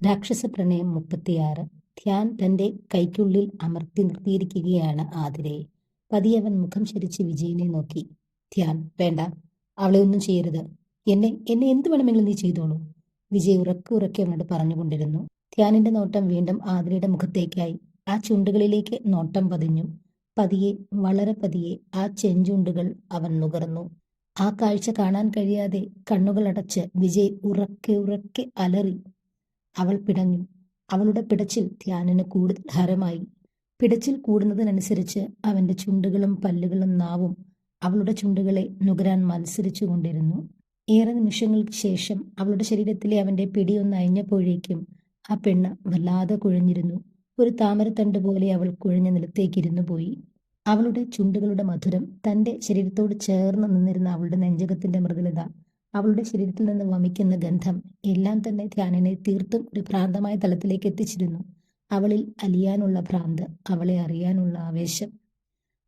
രാക്ഷസ പ്രണയം മുപ്പത്തിയാറ്. ധ്യാൻ തന്റെ കൈക്കുള്ളിൽ അമർത്തി നിർത്തിയിരിക്കുകയാണ് ആതിരയെ പതിയെ അവൻ മുഖം ചരിച്ച് വിജയനെ നോക്കി. ധ്യാൻ വേണ്ട അവളെ ഒന്നും ചെയ്യരുത്. എന്നെ എന്നെ എന്ത് വേണമെങ്കിലും നീ ചെയ്തോളൂ. വിജയ് ഉറക്കെ ഉറക്കെ അവനോട് പറഞ്ഞുകൊണ്ടിരുന്നു. ധ്യാനിന്റെ നോട്ടം വീണ്ടും ആതിരയുടെ മുഖത്തേക്കായി. ആ ചുണ്ടുകളിലേക്ക് നോട്ടം പതിഞ്ഞു. പതിയെ വളരെ പതിയെ ആ ചെഞ്ചുണ്ടുകൾ അവൻ നുകർന്നു. ആ കാഴ്ച കാണാൻ കഴിയാതെ കണ്ണുകൾ അടച്ച് വിജയ് ഉറക്കെ ഉറക്കെ അലറി അവൾ പിടഞ്ഞു. അവളുടെ പിടച്ചിൽ ധ്യാനന് കൂടുതൽ ഹരമായി പിടച്ചിൽ കൂടുന്നതിനനുസരിച്ച് അവന്റെ ചുണ്ടുകളും പല്ലുകളും നാവും അവളുടെ ചുണ്ടുകളെ നുകരാൻ മത്സരിച്ചു കൊണ്ടിരുന്നു. ഏറെ നിമിഷങ്ങൾക്ക് ശേഷം അവളുടെ ശരീരത്തിലെ അവന്റെ പിടിയൊന്ന് അയഞ്ഞപ്പോഴേക്കും ആ പെണ്ണ് വല്ലാതെ കുഴഞ്ഞിരുന്നു. ഒരു താമരത്തണ്ട് പോലെ അവൾ കുഴഞ്ഞ നിലത്തേക്കിരുന്നു പോയി. അവളുടെ ചുണ്ടുകളുടെ മധുരം തന്റെ ശരീരത്തോട് ചേർന്ന് നിന്നിരുന്ന അവളുടെ നെഞ്ചകത്തിന്റെ മൃദുലത അവളുടെ ശരീരത്തിൽ നിന്ന് വമിക്കുന്ന ഗന്ധം എല്ലാം തന്നെ ധ്യാനനെ തീർത്തും ഒരു ഭ്രാന്തമായ തലത്തിലേക്ക് എത്തിച്ചിരുന്നു. അവളിൽ അലിയാനുള്ള ഭ്രാന്ത് അവളെ അറിയാനുള്ള ആവേശം.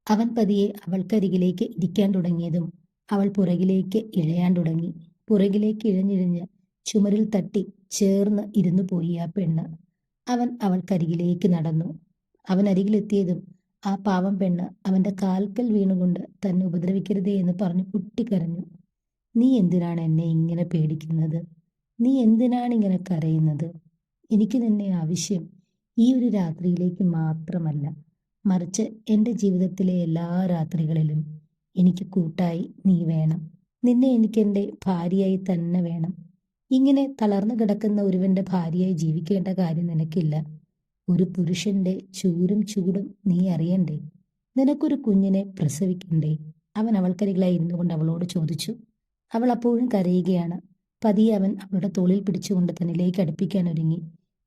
അവൻ പതിയെ അവൾക്കരികിലേക്ക് ഇരിക്കാൻ തുടങ്ങിയതും അവൾ പുറകിലേക്ക് ഇഴയാൻ തുടങ്ങി. പുറകിലേക്ക് ഇഴഞ്ഞിഴഞ്ഞ് ചുമരിൽ തട്ടി ചേർന്ന് ഇരുന്നു പോയി ആ പെണ്ണ്. അവൻ അവൾക്കരികിലേക്ക് നടന്നു. അവൻ അരികിലെത്തിയതും ആ പാവം പെണ്ണ് അവന്റെ കാൽക്കൽ വീണുകൊണ്ട് തന്നെ ഉപദ്രവിക്കരുതേ എന്ന് പറഞ്ഞു പൊട്ടിക്കരഞ്ഞു. നീ എന്തിനാണ് എന്നെ ഇങ്ങനെ പേടിക്കുന്നത്? നീ എന്തിനാണ് ഇങ്ങനെ കരയുന്നത്? എനിക്ക് നിന്നെ ആവശ്യം ഈ ഒരു രാത്രിയിലേക്ക് മാത്രമല്ല. മറിച്ച് എന്റെ ജീവിതത്തിലെ എല്ലാ രാത്രികളിലും എനിക്ക് കൂട്ടായി നീ വേണം. നിന്നെ എനിക്ക് എന്റെ ഭാര്യയായി തന്നെ വേണം. ഇങ്ങനെ തളർന്നു കിടക്കുന്ന ഒരുവന്റെ ഭാര്യയായി ജീവിക്കേണ്ട കാര്യം നിനക്കില്ല. ഒരു പുരുഷന്റെ ചൂരും ചൂടും നീ അറിയണ്ടേ? നിനക്കൊരു കുഞ്ഞിനെ പ്രസവിക്കണ്ടേ? അവൻ അവൾക്കരികളായി ഇരുന്നു കൊണ്ട് അവളോട് ചോദിച്ചു. അവൾ അപ്പോഴും കരയുകയാണ്. പതിയെ അവൻ അവളുടെ തോളിൽ പിടിച്ചുകൊണ്ട് തന്നിലേക്ക് അടുപ്പിക്കാൻ ഒരുങ്ങി.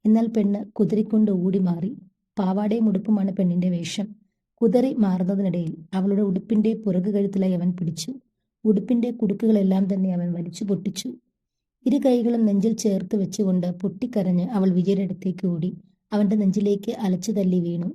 എന്നാൽ പെണ്ണ് കുതിരിക്കൊണ്ട് ഓടി മാറി. പാവാടയും ഉടുപ്പുമാണ് പെണ്ണിന്റെ വേഷം. കുതിറി മാറുന്നതിനിടയിൽ അവളുടെ ഉടുപ്പിന്റെ പുറകുകഴുത്തിലായി അവൻ പിടിച്ചു. ഉടുപ്പിന്റെ കുടുക്കുകളെല്ലാം തന്നെ അവൻ വലിച്ചു പൊട്ടിച്ചു. ഇരു കൈകളും നെഞ്ചിൽ ചേർത്ത് വെച്ചുകൊണ്ട് പൊട്ടിക്കരഞ്ഞ് അവൾ വിജയുടെ അടുത്തേക്ക് ഓടി. അവന്റെ നെഞ്ചിലേക്ക് അലച്ചു തല്ലി വീണു.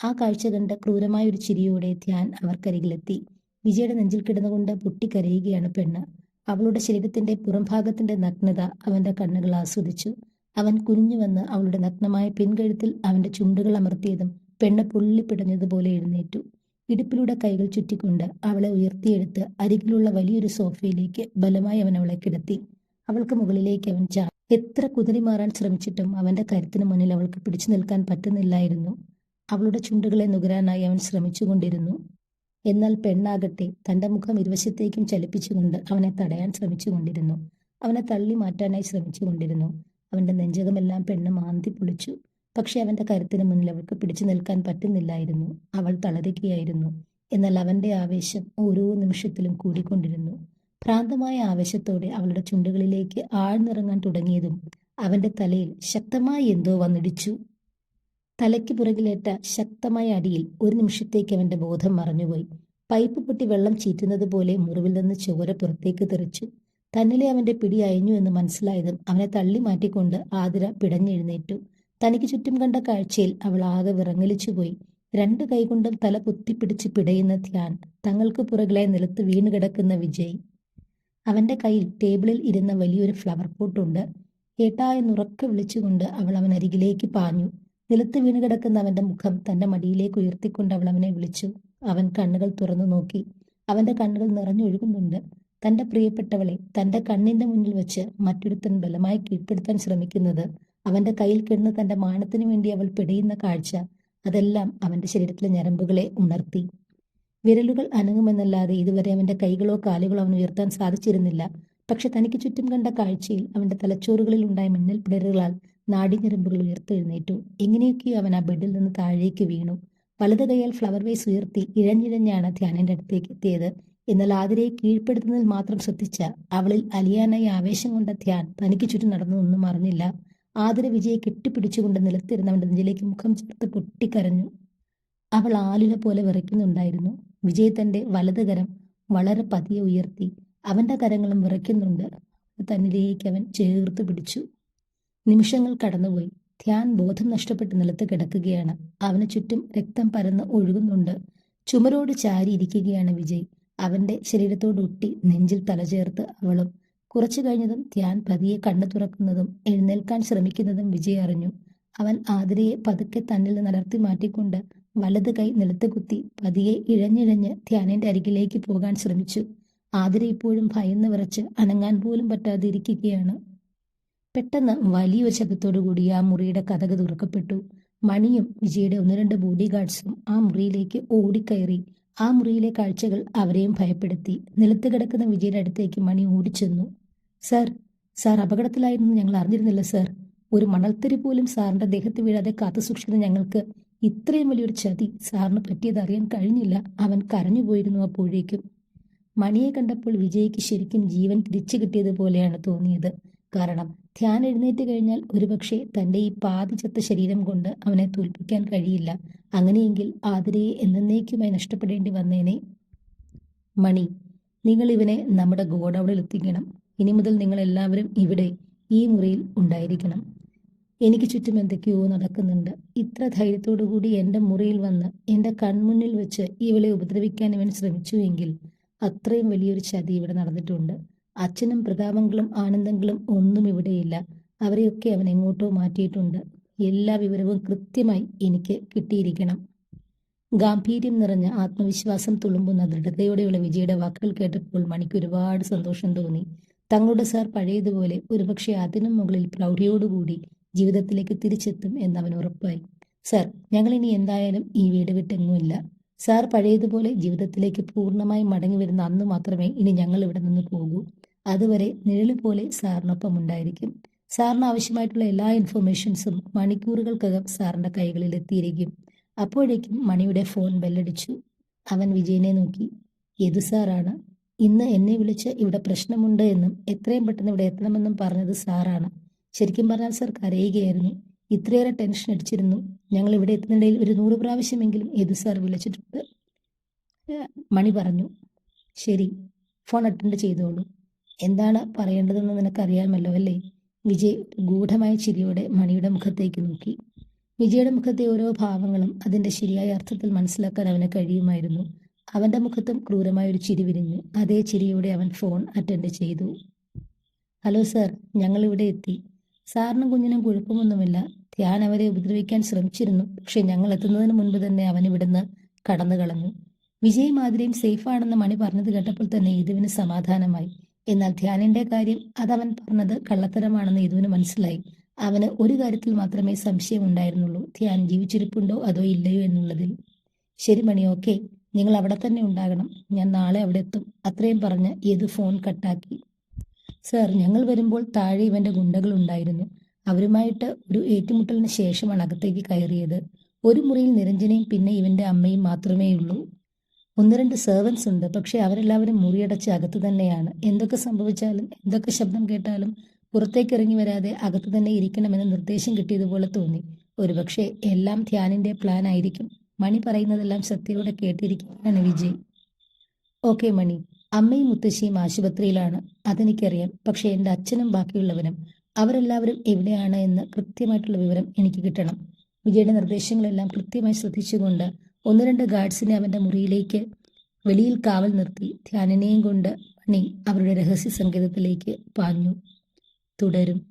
ആ കാഴ്ച കണ്ട ക്രൂരമായ ഒരു ചിരിയോടെ ധ്യാൻ അവർക്കരികിലെത്തി. വിജയുടെ നെഞ്ചിൽ കിടന്നുകൊണ്ട് പൊട്ടിക്കരയുകയാണ് പെണ്ണ്. അവളുടെ ശരീരത്തിന്റെ പുറംഭാഗത്തിന്റെ നഗ്നത അവന്റെ കണ്ണുകൾ ആസ്വദിച്ചു. അവൻ കുനിഞ്ഞു വന്ന് അവളുടെ നഗ്നമായ പിൻകഴുത്തിൽ അവന്റെ ചുണ്ടുകൾ അമർത്തിയതും പെണ്ണ് പൊള്ളിപ്പിടഞ്ഞതുപോലെ എഴുന്നേറ്റു. ഇടുപ്പിലൂടെ കൈകൾ ചുറ്റിക്കൊണ്ട് അവളെ ഉയർത്തിയെടുത്ത് അരികിലുള്ള വലിയൊരു സോഫയിലേക്ക് ബലമായി അവൻ അവളെ കിടത്തി. അവൾക്ക് മുകളിലേക്ക് അവൻ ചാ എത്ര കുതിരി മാറാൻ ശ്രമിച്ചിട്ടും അവന്റെ കരുത്തിന് മുന്നിൽ അവൾക്ക് പിടിച്ചു നിൽക്കാൻ പറ്റുന്നില്ലായിരുന്നു. അവളുടെ ചുണ്ടുകളെ നുകരാനായി അവൻ ശ്രമിച്ചുകൊണ്ടിരുന്നു. എന്നാൽ പെണ്ണാകട്ടെ തന്റെ മുഖം ഇരുവശത്തേക്കും ചലിപ്പിച്ചുകൊണ്ട് അവനെ തടയാൻ ശ്രമിച്ചുകൊണ്ടിരുന്നു. അവനെ തള്ളി മാറ്റാനായി ശ്രമിച്ചുകൊണ്ടിരുന്നു. അവന്റെ നെഞ്ചകമെല്ലാം പെണ്ണ് മാന്തി പൊളിച്ചു. പക്ഷെ അവന്റെ കരുത്തിന് മുന്നിൽ അവൾക്ക് പിടിച്ചു നിൽക്കാൻ പറ്റുന്നില്ലായിരുന്നു. അവൾ തളരുകയായിരുന്നു. എന്നാൽ അവന്റെ ആവേശം ഓരോ നിമിഷത്തിലും കൂടിക്കൊണ്ടിരുന്നു. ഭ്രാന്തമായ ആവേശത്തോടെ അവളുടെ ചുണ്ടുകളിലേക്ക് ആഴ്ന്നിറങ്ങാൻ തുടങ്ങിയതും അവന്റെ തലയിൽ ശക്തമായി എന്തോ വന്നിടിച്ചു. തലയ്ക്ക് പുറകിലേറ്റ ശക്തമായ അടിയിൽ ഒരു നിമിഷത്തേക്ക് അവന്റെ ബോധം മറഞ്ഞുപോയി. പൈപ്പ് പൊട്ടി വെള്ളം ചീറ്റുന്നത് പോലെ മുറിവിൽ നിന്ന് ചോര പുറത്തേക്ക് തെറിച്ചു. തന്നിലെ അവന്റെ പിടി അയഞ്ഞു എന്ന് മനസ്സിലായതും അവനെ തള്ളി മാറ്റിക്കൊണ്ട് ആതിര പിടഞ്ഞെഴുന്നേറ്റു. തനിക്ക് ചുറ്റും കണ്ട കാഴ്ചയിൽ അവൾ ആകെ വിറങ്ങലിച്ചുപോയി. രണ്ട് കൈകൊണ്ടും തല കുത്തിപ്പിടിച്ച് പിടയുന്ന ധ്യാൻ തങ്ങൾക്ക് പുറകിലായി നിലത്ത് വീണുകിടക്കുന്ന വിജയ്. അവന്റെ കയ്യിൽ ടേബിളിൽ ഇരുന്ന വലിയൊരു ഫ്ലവർ പോട്ടുണ്ട്. ഏട്ടാ എന്നുറക്കെ വിളിച്ചുകൊണ്ട് അവൾ അവൻ അരികിലേക്ക് പാഞ്ഞു. നിലത്ത് വീണ് കിടക്കുന്ന അവന്റെ മുഖം തന്റെ മടിയിലേക്ക് ഉയർത്തിക്കൊണ്ട് അവൾ അവനെ വിളിച്ചു. അവൻ കണ്ണുകൾ തുറന്നു നോക്കി. അവന്റെ കണ്ണുകൾ നിറഞ്ഞൊഴുകുന്നുണ്ട്. തന്റെ പ്രിയപ്പെട്ടവളെ തന്റെ കണ്ണിന്റെ മുന്നിൽ വെച്ച് മറ്റൊരുത്തൻ ബലമായി കീഴ്പ്പെടുത്താൻ ശ്രമിക്കുന്നത് അവന്റെ കയ്യിൽ കിടന്ന് തന്റെ മാനത്തിനു വേണ്ടി അവൾ പിടയുന്ന കാഴ്ച അതെല്ലാം അവന്റെ ശരീരത്തിലെ ഞരമ്പുകളെ ഉണർത്തി. വിരലുകൾ അനങ്ങുമെന്നല്ലാതെ ഇതുവരെ അവന്റെ കൈകളോ കാലുകളോ അവൻ ഉയർത്താൻ സാധിച്ചിരുന്നില്ല. പക്ഷെ തനിക്ക് ചുറ്റും കണ്ട കാഴ്ചയിൽ അവന്റെ തലച്ചോറുകളിൽ ഉണ്ടായ മിന്നൽ പിടരുകളാൽ നാടിഞ്ഞരമ്പുകൾ ഉയർത്തെഴുന്നേറ്റു. എങ്ങനെയൊക്കെയോ അവൻ ആ ബെഡിൽ നിന്ന് താഴേക്ക് വീണു. വലത് കൈയാൽ ഫ്ലവർ വേസ് ഉയർത്തി ഇഴഞ്ഞിഴഞ്ഞാണ് ധ്യാനന്റെ അടുത്തേക്ക് എത്തിയത്. എന്നാൽ ആതിരയെ കീഴ്പ്പെടുത്തുന്നതിൽ മാത്രം ശ്രദ്ധിച്ച അവളിൽ അലിയാനായി ആവേശം കൊണ്ട ധ്യാൻ തനിക്ക് ചുറ്റും നടന്നതൊന്നും അറിഞ്ഞില്ല. ആതിര വിജയെ കെട്ടിപ്പിടിച്ചുകൊണ്ട് നിലത്തിരുന്നവന്റെ നെഞ്ചിലേക്ക് മുഖം ചേർത്ത് പൊട്ടിക്കരഞ്ഞു. അവൾ ആലുല പോലെ വിറയ്ക്കുന്നുണ്ടായിരുന്നു. വിജയ് തന്റെ വലത് കരം വളരെ പതിയെ ഉയർത്തി. അവന്റെ കരങ്ങളും വിറയ്ക്കുന്നുണ്ട്. തന്നിലേക്ക് അവൻ ചേർത്ത് പിടിച്ചു. നിമിഷങ്ങൾ കടന്നുപോയി. ധ്യാൻ ബോധം നഷ്ടപ്പെട്ട് നിലത്ത് കിടക്കുകയാണ്. അവന് ചുറ്റും രക്തം പരന്ന് ഒഴുകുന്നുണ്ട്. ചുമരോട് ചാരി ഇരിക്കുകയാണ് വിജയ്. അവന്റെ ശരീരത്തോട് ഒട്ടി നെഞ്ചിൽ തലചേർത്ത് അവളും. കുറച്ചു കഴിഞ്ഞതും ധ്യാൻ പതിയെ കണ്ണു തുറക്കുന്നതും എഴുന്നേൽക്കാൻ ശ്രമിക്കുന്നതും വിജയ് അറിഞ്ഞു. അവൻ ആതിരയെ പതുക്കെ തന്നിൽ നിന്ന് അലർത്തി മാറ്റിക്കൊണ്ട് വലത് കൈ നിലത്ത് കുത്തി പതിയെ ഇഴഞ്ഞിഴഞ്ഞ് ധ്യാനിന്റെ അരികിലേക്ക് പോകാൻ ശ്രമിച്ചു. ആതിര ഇപ്പോഴും ഭയന്ന് വിറച്ച് അനങ്ങാൻ പോലും പറ്റാതെ ഇരിക്കുകയാണ് പെട്ടെന്ന് വലിയൊരു ശബ്ദത്തോടുകൂടി ആ മുറിയുടെ കഥക് തുറക്കപ്പെട്ടു. മണിയും വിജയുടെ ഒന്ന് രണ്ട് ബോഡി ഗാർഡ്സും ആ മുറിയിലേക്ക് ഓടിക്കയറി. ആ മുറിയിലെ കാഴ്ചകൾ അവരെയും ഭയപ്പെടുത്തി. നിലത്ത് കിടക്കുന്ന വിജയുടെ അടുത്തേക്ക് മണി ഓടിച്ചെന്നു. സാർ സാർ അപകടത്തിലായിരുന്നു ഞങ്ങൾ അറിഞ്ഞിരുന്നില്ല സാർ. ഒരു മണൽത്തരി പോലും സാറിന്റെ ദേഹത്ത് വീഴാതെ കാത്തു സൂക്ഷിക്കുന്ന ഞങ്ങൾക്ക് ഇത്രയും വലിയൊരു ചതി സാറിന് പറ്റിയത് അറിയാൻ കഴിഞ്ഞില്ല. അവൻ കരഞ്ഞു പോയിരുന്നു അപ്പോഴേക്കും. മണിയെ കണ്ടപ്പോൾ വിജയ്ക്ക് ശരിക്കും ജീവൻ തിരിച്ചു കിട്ടിയതുപോലെയാണ് തോന്നിയത്. കാരണം ധ്യാൻ എഴുന്നേറ്റ് കഴിഞ്ഞാൽ ഒരുപക്ഷെ തന്റെ ഈ പാതി ചത്ത ശരീരം കൊണ്ട് അവനെ തോൽപ്പിക്കാൻ കഴിയില്ല. അങ്ങനെയെങ്കിൽ ആതിരയെ എന്നേക്കുമായി നഷ്ടപ്പെടേണ്ടി വന്നേനെ. മണി നിങ്ങൾ ഇവനെ നമ്മുടെ ഗോഡൌണിൽ എത്തിക്കണം. ഇനി മുതൽ നിങ്ങൾ എല്ലാവരും ഇവിടെ ഈ മുറിയിൽ ഉണ്ടായിരിക്കണം. എനിക്ക് ചുറ്റും എന്തൊക്കെയോ നടക്കുന്നുണ്ട്. ഇത്ര ധൈര്യത്തോടു കൂടി എന്റെ മുറിയിൽ വന്ന് എന്റെ കൺമുന്നിൽ വെച്ച് ഇവളെ ഉപദ്രവിക്കാൻ ഇവൻ ശ്രമിച്ചു എങ്കിൽ അത്രയും വലിയൊരു ചതി ഇവിടെ നടന്നിട്ടുണ്ട്. അച്ഛനും പ്രതാപങ്ങളും ആനന്ദങ്ങളും ഒന്നും ഇവിടെയില്ല. അവരെയൊക്കെ അവൻ എങ്ങോട്ടോ മാറ്റിയിട്ടുണ്ട്. എല്ലാ വിവരവും കൃത്യമായി എനിക്ക് കിട്ടിയിരിക്കണം. ഗാംഭീര്യം നിറഞ്ഞ ആത്മവിശ്വാസം തുളുമ്പുന്ന ദൃഢതയോടെയുള്ള വിജയുടെ വാക്കുകൾ കേട്ടപ്പോൾ മണിക്ക് ഒരുപാട് സന്തോഷം തോന്നി. തങ്ങളുടെ സാർ പഴയതുപോലെ ഒരുപക്ഷെ അതിനും മുകളിൽ പ്രൗഢിയോടുകൂടി ജീവിതത്തിലേക്ക് തിരിച്ചെത്തും എന്നവൻ ഉറപ്പായി. സാർ ഞങ്ങൾ ഇനി എന്തായാലും ഈ വീട് വിട്ടെങ്ങുമില്ല. സാർ പഴയതുപോലെ ജീവിതത്തിലേക്ക് പൂർണമായി മടങ്ങി വരുന്ന അന്ന് മാത്രമേ ഇനി ഞങ്ങൾ ഇവിടെ നിന്ന് പോകൂ. അതുവരെ നിഴൽ പോലെ സാറിനൊപ്പം ഉണ്ടായിരിക്കും. സാറിന് ആവശ്യമായിട്ടുള്ള എല്ലാ ഇൻഫർമേഷൻസും മണിക്കൂറുകൾക്കകം സാറിന്റെ കൈകളിൽ എത്തിയിരിക്കും. അപ്പോഴേക്കും മണിയുടെ ഫോൺ ബെല്ലടിച്ചു അവൻ വിജയനെ നോക്കി. യദു സാറാണ്? ഇന്ന് എന്നെ വിളിച്ച് ഇവിടെ പ്രശ്നമുണ്ട് എന്നും എത്രയും പെട്ടെന്ന് ഇവിടെ എത്തണമെന്നും പറഞ്ഞത് സാറാണ്. ശരിക്കും പറഞ്ഞാൽ സാർ കരയുകയായിരുന്നു. ഇത്രയേറെ ടെൻഷൻ അടിച്ചിരുന്നു. ഞങ്ങൾ ഇവിടെ എത്തുന്നിടയിൽ ഒരു നൂറ് പ്രാവശ്യമെങ്കിലും യദു സാർ വിളിച്ചിട്ടുണ്ട്? മണി പറഞ്ഞു. ശരി ഫോൺ അറ്റൻഡ് ചെയ്തോളൂ. എന്താണ് പറയേണ്ടതെന്ന് നിനക്കറിയാമല്ലോ അല്ലേ? വിജയ് ഗൂഢമായ ചിരിയോടെ മണിയുടെ മുഖത്തേക്ക് നോക്കി. വിജയുടെ മുഖത്തെ ഓരോ ഭാവങ്ങളും അതിന്റെ ശരിയായ അർത്ഥത്തിൽ മനസ്സിലാക്കാൻ അവന് കഴിയുമായിരുന്നു. അവന്റെ മുഖത്തും ക്രൂരമായ ഒരു ചിരി വിരിഞ്ഞു. അതേ ചിരിയോടെ അവൻ ഫോൺ അറ്റൻഡ് ചെയ്തു. ഹലോ സാർ ഞങ്ങൾ ഇവിടെ എത്തി. സാറിനും കുഞ്ഞിനും കുഴപ്പമൊന്നുമില്ല. ധ്യാൻ അവരെ ഉപദ്രവിക്കാൻ ശ്രമിച്ചിരുന്നു. പക്ഷെ ഞങ്ങൾ എത്തുന്നതിന് മുൻപ് തന്നെ അവൻ ഇവിടുന്ന് കടന്നു കളഞ്ഞു വിജയ് മാതിരിയും സേഫാണെന്ന് മണി പറഞ്ഞത് കേട്ടപ്പോൾ തന്നെ ഇതുവിന് സമാധാനമായി. എന്നാൽ ധ്യാനിന്റെ കാര്യം അതവൻ പറഞ്ഞത് കള്ളത്തരമാണെന്ന് യദുവിന് മനസ്സിലായി. അവന് ഒരു കാര്യത്തിൽ മാത്രമേ സംശയം ഉണ്ടായിരുന്നുള്ളൂ. ധ്യാൻ ജീവിച്ചിരിപ്പുണ്ടോ അതോ ഇല്ലയോ എന്നുള്ളതിൽ. ശരി മണി ഓക്കെ. നിങ്ങൾ അവിടെ തന്നെ ഉണ്ടാകണം. ഞാൻ നാളെ അവിടെ എത്തും. അത്രയും പറഞ്ഞ് യദു ഫോൺ കട്ടാക്കി. സർ ഞങ്ങൾ വരുമ്പോൾ താഴെ ഇവന്റെ ഗുണ്ടകൾ ഉണ്ടായിരുന്നു. അവരുമായിട്ട് ഒരു ഏറ്റുമുട്ടലിന് ശേഷമാണ് അകത്തേക്ക് കയറിയത്. ഒരു മുറിയിൽ നിരഞ്ജനയും പിന്നെ ഇവന്റെ അമ്മയും മാത്രമേ ഉള്ളൂ ഒന്ന് രണ്ട് സെർവൻസ് ഉണ്ട്. പക്ഷെ അവരെല്ലാവരും മുറിയടച്ച് അകത്ത് തന്നെയാണ്. എന്തൊക്കെ സംഭവിച്ചാലും എന്തൊക്കെ ശബ്ദം കേട്ടാലും പുറത്തേക്ക് ഇറങ്ങി വരാതെ അകത്ത് തന്നെ ഇരിക്കണമെന്ന് നിർദ്ദേശം കിട്ടിയതുപോലെ തോന്നി. ഒരുപക്ഷെ എല്ലാം ധ്യാനിന്റെ പ്ലാൻ ആയിരിക്കും. മണി പറയുന്നതെല്ലാം ശ്രദ്ധയോടെ കേട്ടിരിക്കുകയാണ് വിജയ്. ഓക്കെ മണി. അമ്മയും മുത്തശ്ശിയും ആശുപത്രിയിലാണ്. അതെനിക്കറിയാം. പക്ഷെ എന്റെ അച്ഛനും ബാക്കിയുള്ളവരും അവരെല്ലാവരും എവിടെയാണ് എന്ന് കൃത്യമായിട്ടുള്ള വിവരം എനിക്ക് കിട്ടണം. വിജയുടെ നിർദ്ദേശങ്ങളെല്ലാം കൃത്യമായി ശ്രദ്ധിച്ചുകൊണ്ട് ഒന്ന് രണ്ട് ഗാർഡ്സിനെ അവന്റെ മുറിയിലേക്ക് വെളിയിൽ കാവൽ നിർത്തി. ധ്യാനനെയും കൊണ്ട് മണി അവരുടെ രഹസ്യ സങ്കേതത്തിലേക്ക് പാഞ്ഞു. തുടരും.